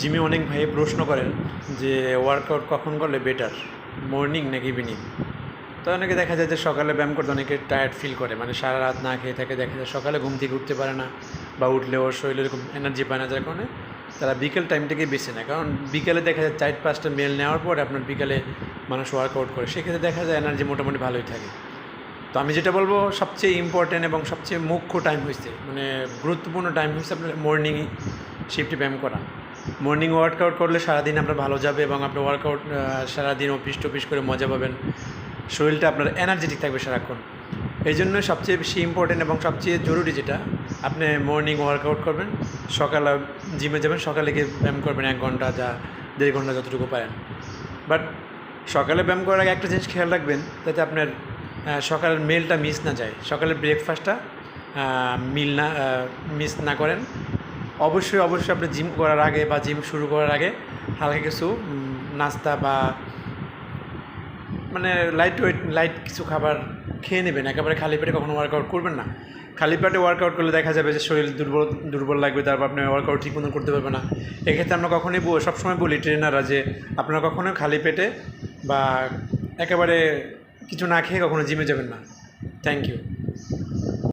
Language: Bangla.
জিমে অনেক ভাই প্রশ্ন করেন যে ওয়ার্কআউট কখন করলে বেটার মর্নিং নাকি ইভিনিং তো অনেকে দেখা যায় যে সকালে ব্যায়াম করতে অনেকে টায়ার্ড ফিল করে। মানে সারা রাত না খেয়ে থাকে, দেখা যায় সকালে ঘুম থেকে উঠতে পারে না বা উঠলে ওর শরীরে এরকম এনার্জি পায় না, যার কারণে তারা বিকেল টাইমটাকে বেছে নেয়। কারণ বিকেলে দেখা যায় চার পাঁচটা মেল নেওয়ার পরে আপনার বিকেলে মানুষ ওয়ার্কআউট করে। সেক্ষেত্রে দেখা যায় এনার্জি মোটামুটি ভালোই থাকে। তো আমি যেটা বলব, সবচেয়ে ইম্পর্ট্যান্ট এবং সবচেয়ে মুখ্য টাইম হয়েছে মানে গুরুত্বপূর্ণ টাইম হচ্ছে আপনার মর্নিং শিফটে ব্যায়াম করা। মর্নিং ওয়ার্কআউট করলে সারাদিন আপনার ভালো যাবে এবং আপনার ওয়ার্কআউট সারাদিন অফিস টফিস করে মজা পাবেন। শরীরটা আপনার এনার্জেটিক থাকবে সারাক্ষণ। এই জন্য সবচেয়ে বেশি ইম্পর্টেন্ট এবং সবচেয়ে জরুরি যেটা, আপনি মর্নিং ওয়ার্কআউট করবেন, সকালে জিমে যাবেন, সকালে গিয়ে ব্যায়াম করবেন এক ঘণ্টা যা দেড় ঘণ্টা যতটুকু পারেন। বাট সকালে ব্যায়াম করার আগে একটা জিনিস খেয়াল রাখবেন, যাতে আপনার সকালের মেলটা মিস না যায়। সকালের ব্রেকফাস্টটা মিল না মিস না করেন। অবশ্যই অবশ্যই আপনি জিম করার আগে বা জিম শুরু করার আগে হালকা কিছু নাস্তা বা মানে লাইট ওয়েট লাইট কিছু খাবার খেয়ে নেবেন। একেবারে খালি পেটে কখনো ওয়ার্কআউট করবেন না। খালি পেটে ওয়ার্কআউট করলে দেখা যাবে যে শরীর দুর্বল দুর্বল লাগবে, তারপর আপনি ওয়ার্কআউট ঠিক মতন করতে পারবেন না। এক্ষেত্রে আমরা কখনোই সবসময় বলি ট্রেনাররা যে আপনারা কখনোই খালি পেটে বা একেবারে কিছু না খেয়ে কখনো জিমে যাবেন না। Thank you